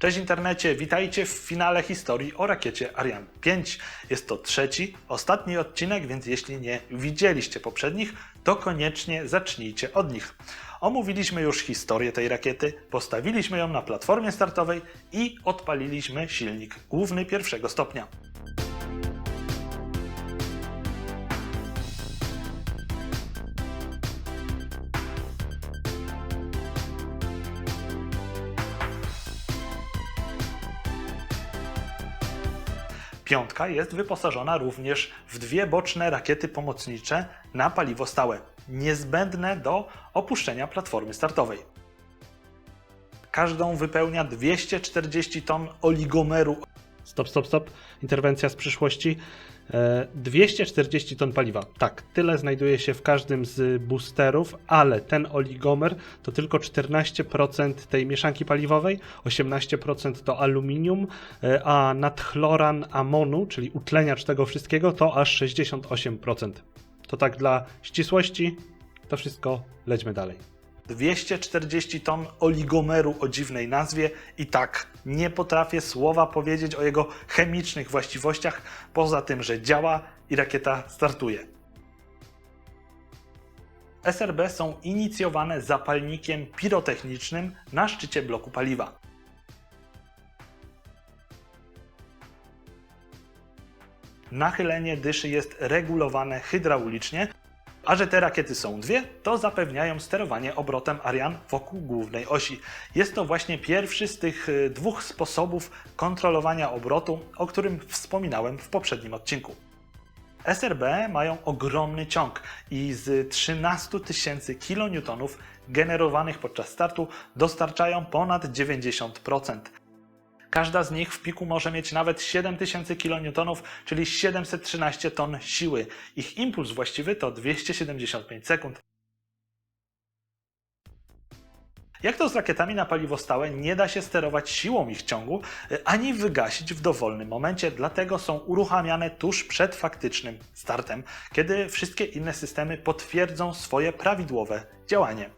Cześć internecie, witajcie w finale historii o rakiecie Ariane 5. Jest to trzeci, ostatni odcinek, więc jeśli nie widzieliście poprzednich, to koniecznie zacznijcie od nich. Omówiliśmy już historię tej rakiety, postawiliśmy ją na platformie startowej i odpaliliśmy silnik główny pierwszego stopnia. Piątka jest wyposażona również w dwie boczne rakiety pomocnicze na paliwo stałe, niezbędne do opuszczenia platformy startowej. Każdą wypełnia 240 ton oligomeru. Stop, stop, stop. Interwencja z przyszłości. E, 240 ton paliwa. Tak, tyle znajduje się w każdym z boosterów, ale ten oligomer to tylko 14% tej mieszanki paliwowej, 18% to aluminium, e, a nadchloran amonu, czyli utleniacz tego wszystkiego, to aż 68%. To tak dla ścisłości, to wszystko lećmy dalej. 240 ton oligomeru o dziwnej nazwie i tak nie potrafię słowa powiedzieć o jego chemicznych właściwościach, poza tym, że działa i rakieta startuje. SRB są inicjowane zapalnikiem pirotechnicznym na szczycie bloku paliwa. Nachylenie dyszy jest regulowane hydraulicznie, a że te rakiety są dwie, to zapewniają sterowanie obrotem Ariane wokół głównej osi. Jest to właśnie pierwszy z tych y, dwóch sposobów kontrolowania obrotu, o którym wspominałem w poprzednim odcinku. SRB mają ogromny ciąg i z 13 tysięcy kN generowanych podczas startu dostarczają ponad 90%. Każda z nich w piku może mieć nawet 7000 kN, czyli 713 ton siły. Ich impuls właściwy to 275 sekund. Jak to z rakietami na paliwo stałe, nie da się sterować siłą ich ciągu, y, ani wygasić w dowolnym momencie, dlatego są uruchamiane tuż przed faktycznym startem, kiedy wszystkie inne systemy potwierdzą swoje prawidłowe działanie.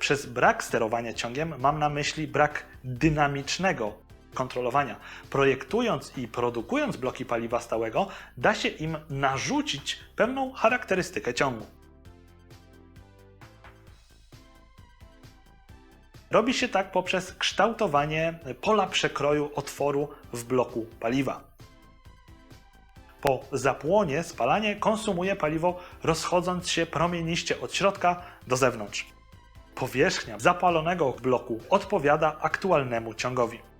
Przez brak sterowania ciągiem mam na myśli brak dynamicznego kontrolowania. Projektując i produkując bloki paliwa stałego, da się im narzucić pewną charakterystykę ciągu. Robi się tak poprzez kształtowanie pola przekroju otworu w bloku paliwa. Po zapłonie spalanie konsumuje paliwo, rozchodząc się promieniście od środka do zewnątrz. Powierzchnia zapalonego bloku odpowiada aktualnemu ciągowi.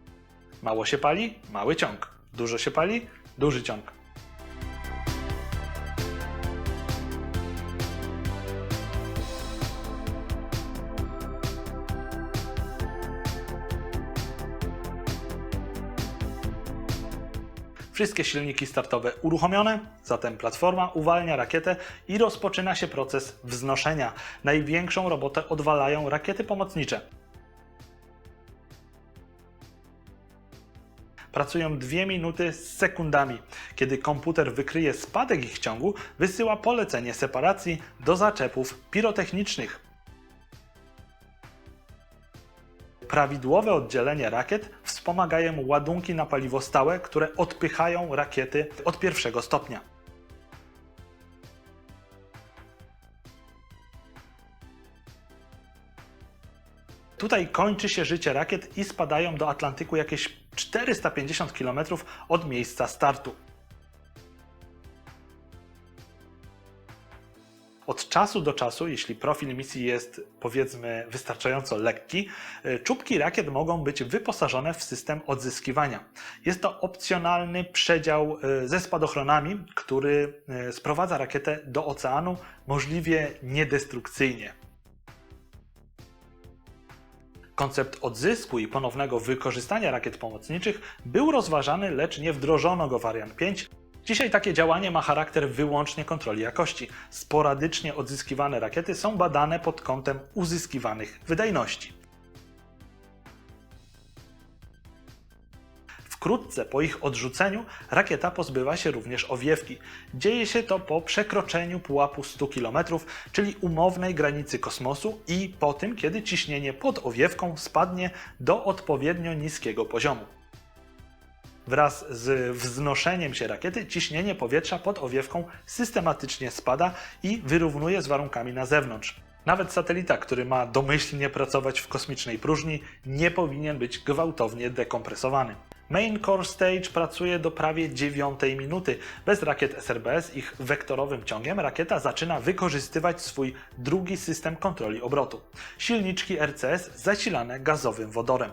Mało się pali? Mały ciąg. Dużo się pali? Duży ciąg. Wszystkie silniki startowe uruchomione, zatem platforma uwalnia rakietę i rozpoczyna się proces wznoszenia. Największą robotę odwalają rakiety pomocnicze. Pracują 2 minuty z sekundami. Kiedy komputer wykryje spadek ich ciągu, wysyła polecenie separacji do zaczepów pirotechnicznych. Prawidłowe oddzielenie rakiet wspomagają ładunki na paliwo stałe, które odpychają rakiety od pierwszego stopnia. Tutaj kończy się życie rakiet i spadają do Atlantyku jakieś 450 km od miejsca startu. Od czasu do czasu, jeśli profil misji jest powiedzmy wystarczająco lekki, y, czubki rakiet mogą być wyposażone w system odzyskiwania. Jest to opcjonalny przedział y, ze spadochronami, który y, sprowadza rakietę do oceanu możliwie niedestrukcyjnie. Koncept odzysku i ponownego wykorzystania rakiet pomocniczych był rozważany, lecz nie wdrożono go w Ariane 5. Dzisiaj takie działanie ma charakter wyłącznie kontroli jakości. Sporadycznie odzyskiwane rakiety są badane pod kątem uzyskiwanych wydajności. Wkrótce po ich odrzuceniu rakieta pozbywa się również owiewki. Dzieje się to po przekroczeniu pułapu 100 km, czyli umownej granicy kosmosu i po tym, kiedy ciśnienie pod owiewką spadnie do odpowiednio niskiego poziomu. Wraz z wznoszeniem się rakiety ciśnienie powietrza pod owiewką systematycznie spada i wyrównuje z warunkami na zewnątrz. Nawet satelita, który ma domyślnie pracować w kosmicznej próżni, nie powinien być gwałtownie dekompresowany. Main Core Stage pracuje do prawie 9 minuty. Bez rakiet SRBS ich wektorowym ciągiem rakieta zaczyna wykorzystywać swój drugi system kontroli obrotu. Silniczki RCS zasilane gazowym wodorem.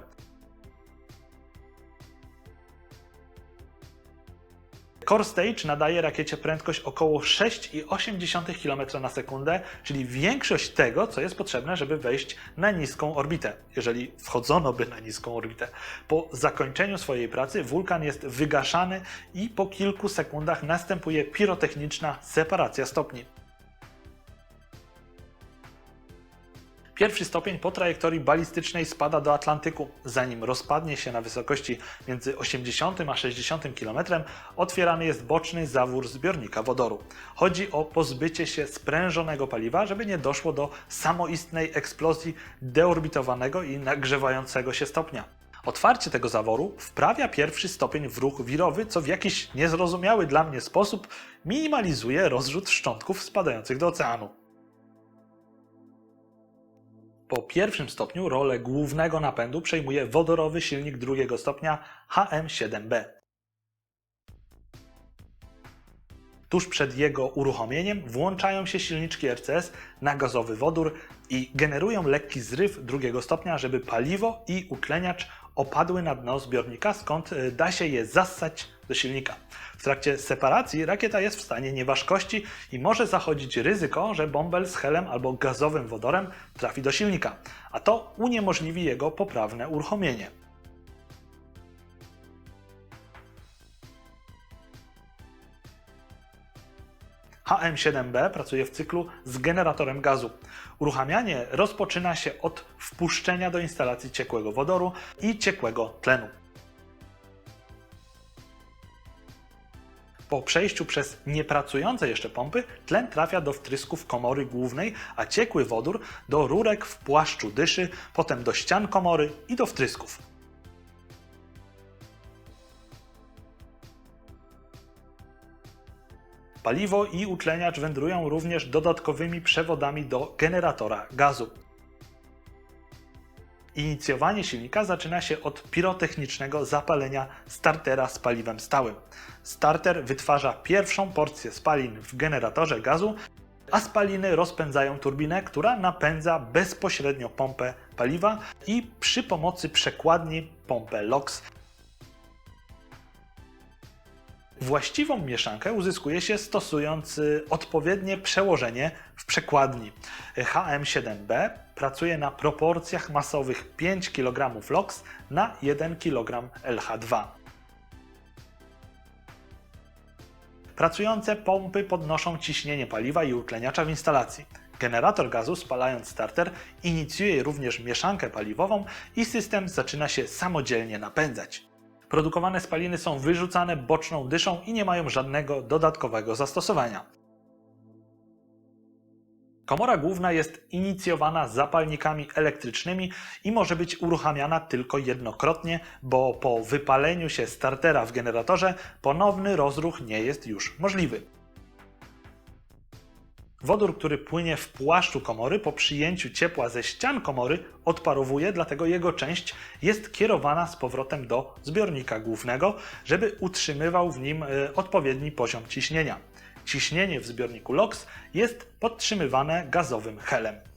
Core Stage nadaje rakiecie prędkość około 6,8 km na sekundę, czyli większość tego, co jest potrzebne, żeby wejść na niską orbitę, jeżeli wchodzono by na niską orbitę. Po zakończeniu swojej pracy wulkan jest wygaszany i po kilku sekundach następuje pirotechniczna separacja stopni. Pierwszy stopień po trajektorii balistycznej spada do Atlantyku. Zanim rozpadnie się na wysokości między 80 a 60 km, otwierany jest boczny zawór zbiornika wodoru. Chodzi o pozbycie się sprężonego paliwa, żeby nie doszło do samoistnej eksplozji deorbitowanego i nagrzewającego się stopnia. Otwarcie tego zaworu wprawia pierwszy stopień w ruch wirowy, co w jakiś niezrozumiały dla mnie sposób minimalizuje rozrzut szczątków spadających do oceanu. Po pierwszym stopniu rolę głównego napędu przejmuje wodorowy silnik drugiego stopnia HM7B. Tuż przed jego uruchomieniem włączają się silniczki RCS na gazowy wodór i generują lekki zryw drugiego stopnia, żeby paliwo i utleniacz opadły na dno zbiornika, skąd y, da się je zassać do silnika. W trakcie separacji rakieta jest w stanie nieważkości i może zachodzić ryzyko, że bąbel z helem albo gazowym wodorem trafi do silnika, a to uniemożliwi jego poprawne uruchomienie. HM7B pracuje w cyklu z generatorem gazu. Uruchamianie rozpoczyna się od wpuszczenia do instalacji ciekłego wodoru i ciekłego tlenu. Po przejściu przez niepracujące jeszcze pompy, tlen trafia do wtrysków komory głównej, a ciekły wodór do rurek w płaszczu dyszy, potem do ścian komory i do wtrysków. Paliwo i utleniacz wędrują również dodatkowymi przewodami do generatora gazu. Inicjowanie silnika zaczyna się od pirotechnicznego zapalenia startera z paliwem stałym. Starter wytwarza pierwszą porcję spalin w generatorze gazu, a spaliny rozpędzają turbinę, która napędza bezpośrednio pompę paliwa i przy pomocy przekładni pompę LOX Właściwą mieszankę uzyskuje się stosując odpowiednie przełożenie w przekładni. HM7B pracuje na proporcjach masowych 5 kg LOX na 1 kg LH2. Pracujące pompy podnoszą ciśnienie paliwa i utleniacza w instalacji. Generator gazu, spalając starter, inicjuje również mieszankę paliwową i system zaczyna się samodzielnie napędzać. Produkowane spaliny są wyrzucane boczną dyszą i nie mają żadnego dodatkowego zastosowania. Komora główna jest inicjowana zapalnikami elektrycznymi i może być uruchamiana tylko jednokrotnie, bo po wypaleniu się startera w generatorze ponowny rozruch nie jest już możliwy. Wodór, który płynie w płaszczu komory po przyjęciu ciepła ze ścian komory odparowuje, dlatego jego część jest kierowana z powrotem do zbiornika głównego, żeby utrzymywał w nim e, odpowiedni poziom ciśnienia. Ciśnienie w zbiorniku LOX jest podtrzymywane gazowym helem.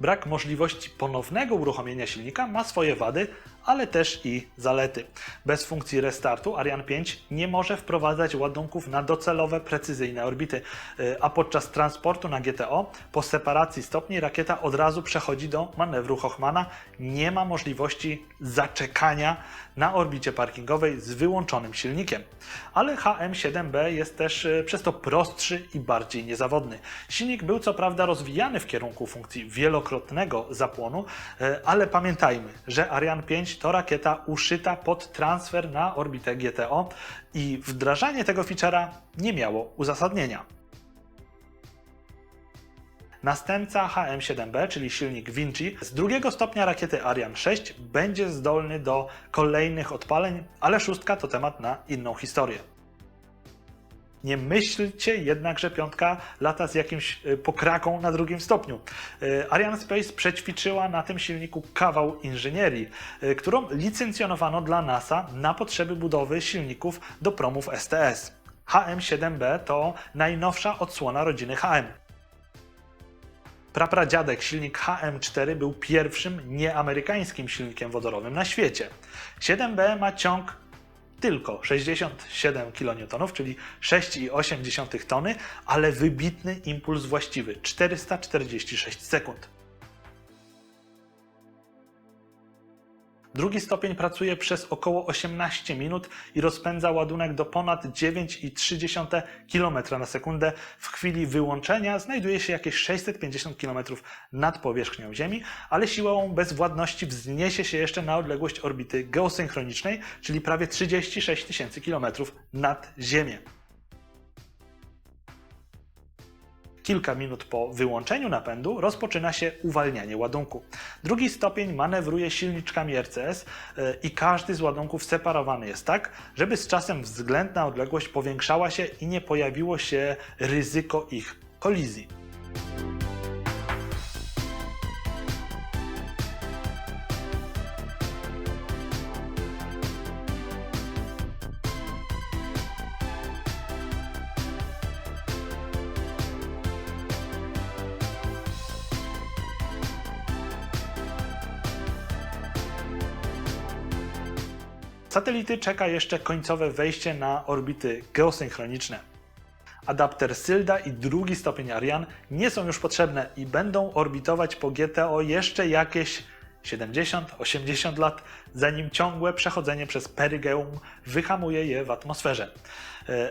Brak możliwości ponownego uruchomienia silnika ma swoje wady, ale też i zalety. Bez funkcji restartu Ariane 5 nie może wprowadzać ładunków na docelowe, precyzyjne orbity, y, a podczas transportu na GTO po separacji stopni rakieta od razu przechodzi do manewru Hochmana. Nie ma możliwości zaczekania na orbicie parkingowej z wyłączonym silnikiem. Ale HM7B jest też y, przez to prostszy i bardziej niezawodny. Silnik był co prawda rozwijany w kierunku funkcji wielokrotnej wielokrotnego zapłonu, e, ale pamiętajmy, że Ariane 5 to rakieta uszyta pod transfer na orbitę GTO i wdrażanie tego feature'a nie miało uzasadnienia. Następca HM7B, czyli silnik Vinci, z drugiego stopnia rakiety Ariane 6 będzie zdolny do kolejnych odpaleń, ale szóstka to temat na inną historię. Nie myślcie jednak, że piątka lata z jakimś y, pokraką na drugim stopniu. Y, Ariane Space przećwiczyła na tym silniku kawał inżynierii, y, którą licencjonowano dla NASA na potrzeby budowy silników do promów STS. HM7B to najnowsza odsłona rodziny HM. Prapradziadek silnik HM4 był pierwszym nieamerykańskim silnikiem wodorowym na świecie. 7B ma ciąg tylko 67 kN, czyli 6,8 tony, ale wybitny impuls właściwy 446 sekund. Drugi stopień pracuje przez około 18 minut i rozpędza ładunek do ponad 9,3 km na sekundę. W chwili wyłączenia znajduje się jakieś 650 km nad powierzchnią Ziemi, ale siłą bezwładności wzniesie się jeszcze na odległość orbity geosynchronicznej, czyli prawie 36 tysięcy km nad Ziemię. Kilka minut po wyłączeniu napędu rozpoczyna się uwalnianie ładunku. Drugi stopień manewruje silniczkami RCS yy, i każdy z ładunków separowany jest tak, żeby z czasem względna odległość powiększała się i nie pojawiło się ryzyko ich kolizji. Satelity czeka jeszcze końcowe wejście na orbity geosynchroniczne. Adapter Sylda i drugi stopień Ariane nie są już potrzebne i będą orbitować po GTO jeszcze jakieś 70-80 lat, zanim ciągłe przechodzenie przez perygeum wyhamuje je w atmosferze.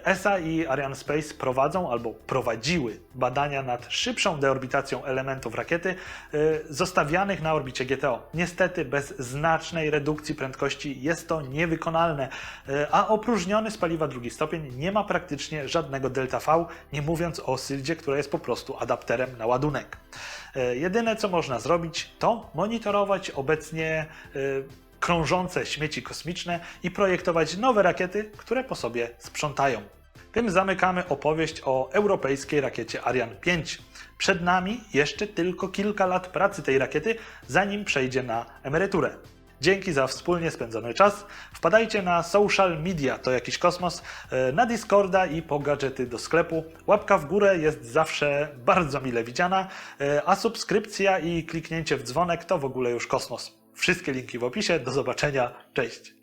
ESA i Ariane Space prowadzą albo prowadziły badania nad szybszą deorbitacją elementów rakiety e, zostawianych na orbicie GTO. Niestety bez znacznej redukcji prędkości jest to niewykonalne, e, a opróżniony z paliwa drugi stopień nie ma praktycznie żadnego delta V, nie mówiąc o Syldzie, która jest po prostu adapterem na ładunek. E, Jedyne co można zrobić to monitorować obecnie e, krążące śmieci kosmiczne i projektować nowe rakiety, które po sobie sprzątają. Tym zamykamy opowieść o europejskiej rakiecie Ariane 5. Przed nami jeszcze tylko kilka lat pracy tej rakiety, zanim przejdzie na emeryturę. Dzięki za wspólnie spędzony czas. Wpadajcie na social media, to jakiś kosmos, e, na Discorda i po gadżety do sklepu. Łapka w górę jest zawsze bardzo mile widziana, e, a subskrypcja i kliknięcie w dzwonek to w ogóle już kosmos. Wszystkie linki w opisie. Do zobaczenia. Cześć.